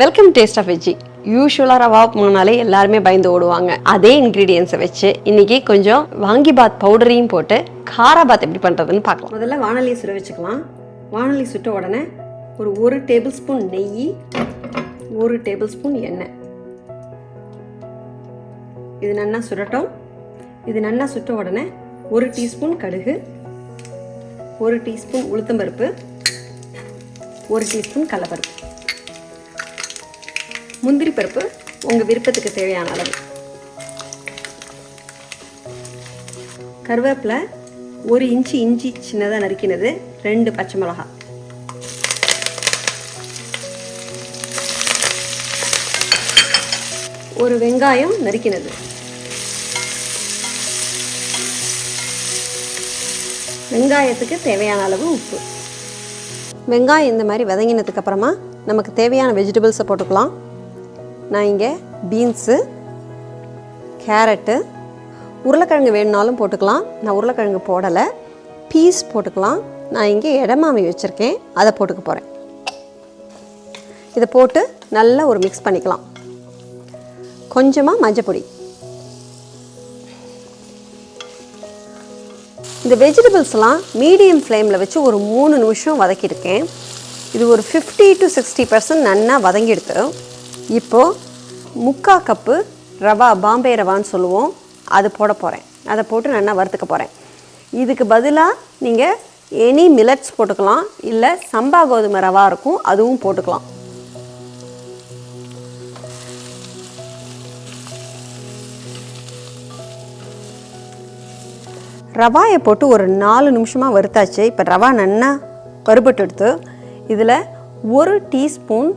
Welcome taste of veggie யூஸ்வலாக ரவா உப்புமானாலே எல்லாருமே பயந்து ஓடுவாங்க. அதே இன்க்ரீடியன்ஸை வச்சு இன்னைக்கு கொஞ்சம் வாங்கி பாத் பவுடரையும் போட்டு காராபாத் எப்படி பண்ணுறதுன்னு பார்க்கலாம். முதல்ல வானொலி சுட வச்சுக்கலாம். வானொலி சுட்ட உடனே ஒரு ஒரு டேபிள் ஸ்பூன் நெய் ஒரு டேபிள் ஸ்பூன் எண்ணெய். இது நல்லா சுடட்டும். இது நல்லா சுட்ட உடனே ஒரு டீஸ்பூன் கடுகு ஒரு டீஸ்பூன் உளுத்தம்பருப்பு ஒரு டீஸ்பூன் கடலப்பருப்பு முந்திரி பருப்பு உங்கள் விருப்பத்துக்கு தேவையான அளவு. கருவேப்பிலை ஒரு இன்ச்சு இஞ்சி சின்னதாக நறுக்கினது ரெண்டு பச்சை மிளகாய் ஒரு வெங்காயம் நறுக்கினது. வெங்காயத்துக்கு தேவையான அளவு உப்பு. வெங்காயம் இந்த மாதிரி விதங்கினதுக்கப்புறமா நமக்கு தேவையான வெஜிடபிள்ஸை போட்டுக்கலாம். நான் இங்கே பீன்ஸு கேரட்டு உருளைக்கிழங்கு வேணுனாலும் போட்டுக்கலாம். நான் உருளைக்கிழங்கு போடலை. பீஸ் போட்டுக்கலாம். நான் இங்கே இடமாமி வச்சுருக்கேன். அதை போட்டுக்க போகிறேன் இதை போட்டு நல்லா ஒரு மிக்ஸ் பண்ணிக்கலாம். கொஞ்சமாக மஞ்சப்பொடி. இந்த வெஜிடபிள்ஸ்லாம் மீடியம் ஃப்ளேமில் வச்சு ஒரு மூணு நிமிஷம் வதக்கியிருக்கேன். இது ஒரு ஃபிஃப்டி டு சிக்ஸ்டி பர்சன்ட் நன்னா வதங்கிடுது இப்போது முக்கா கப்பு ரவா பாம்பே ரவான்னு சொல்லுவோம். அது போட போகிறேன் அதை போட்டு நல்லா வறுத்துக்க போகிறேன் இதுக்கு பதிலாக நீங்கள் எனி மில்லட்ஸ் போட்டுக்கலாம். இல்லை சம்பா கோதுமை ரவா இருக்கும் அதுவும் போட்டுக்கலாம். ரவாயை போட்டு ஒரு நாலு நிமிஷமாக வறுத்தாச்சு. இப்போ ரவா நல்லா கருப்பட்டு எடுத்து இதில் ஒரு டீஸ்பூன்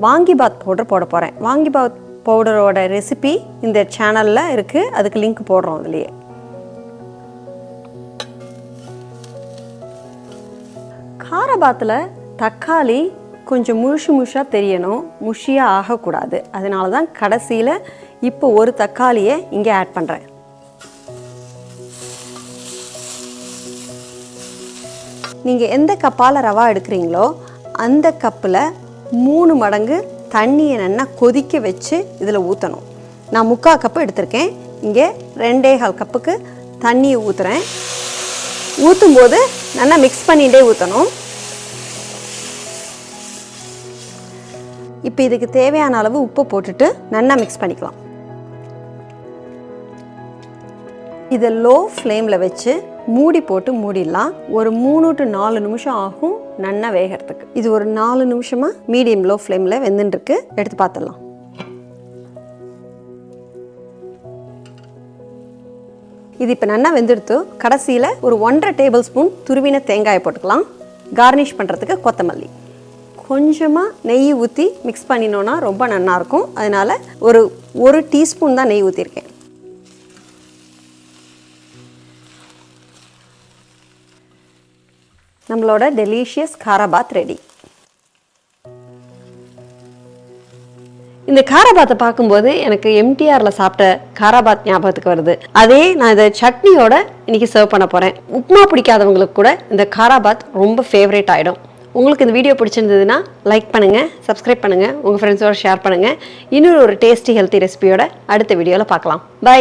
வாங்கி பாத் பவுடர் போட போகிறேன் வாங்கி பாத் பவுடரோட ரெசிபி இந்த சேனலில் இருக்குது அதுக்கு லிங்க் போடுறோம் அதுலேயே. காரபாத்தில் தக்காளி கொஞ்சம் முழுசு முழுசாக தெரியணும். முஷியாக ஆகக்கூடாது. அதனால தான் கடைசியில் இப்போ ஒரு தக்காளியை இங்கே ஆட் பண்ணுறேன் நீங்கள் எந்த கப்பால் ரவா எடுக்கிறீங்களோ அந்த கப்பில் மூணு மடங்கு தண்ணியை நல்லா கொதிக்க வச்சு இதில் ஊற்றணும் நான் முக்கால் கப்பு எடுத்திருக்கேன். இங்கே ரெண்டே கால் கப்புக்கு தண்ணியை ஊற்றுறேன் ஊற்றும்போது நல்லா மிக்ஸ் பண்ணிகிட்டே ஊற்றணும் இப்போ இதுக்கு தேவையான அளவு உப்பு போட்டுட்டு நல்லா மிக்ஸ் பண்ணிக்கலாம். இதை லோ ஃப்ளேமில் வச்சு மூடி போட்டு மூடிடலாம். ஒரு மூணு டு நாலு நிமிஷம் ஆகும். நன்னா வேகிறதுக்கு. இது ஒரு நாலு நிமிஷமாக மீடியம் லோ ஃப்ளேமில் வெந்துட்டுருக்கு எடுத்து பார்த்துடலாம் இது இப்போ நல்லா வெந்துடுத்து கடைசியில் ஒரு ஒன்றரை டேபிள் ஸ்பூன் துருவின தேங்காயை போட்டுக்கலாம். கார்னிஷ் பண்ணுறதுக்கு கொத்தமல்லி. கொஞ்சமாக நெய் ஊற்றி மிக்ஸ் பண்ணினோன்னா ரொம்ப நல்லாயிருக்கும் அதனால் ஒரு ஒரு டீஸ்பூன் தான் நெய் ஊற்றிருக்கேன் நம்மளோட டெலிஷியஸ் காராபாத் ரெடி இந்த காராபாத்தை பார்க்கும்போது எனக்கு எம்டிஆரில் சாப்பிட்ட காராபாத் ஞாபகத்துக்கு வருது. அதே நான் இதை சட்னியோட இன்னைக்கு சர்வ் பண்ண போகிறேன் உப்புமா பிடிக்காதவங்களுக்கு கூட இந்த காராபாத் ரொம்ப ஃபேவரேட் ஆகிடும் உங்களுக்கு இந்த வீடியோ பிடிச்சிருந்ததுன்னா லைக் பண்ணுங்கள் சப்ஸ்கிரைப் பண்ணுங்கள் உங்கள் ஃப்ரெண்ட்ஸோட ஷேர் பண்ணுங்கள் இன்னொரு ஒரு டேஸ்டி ஹெல்த்தி ரெசிபியோட அடுத்த வீடியோவில் பார்க்கலாம். பை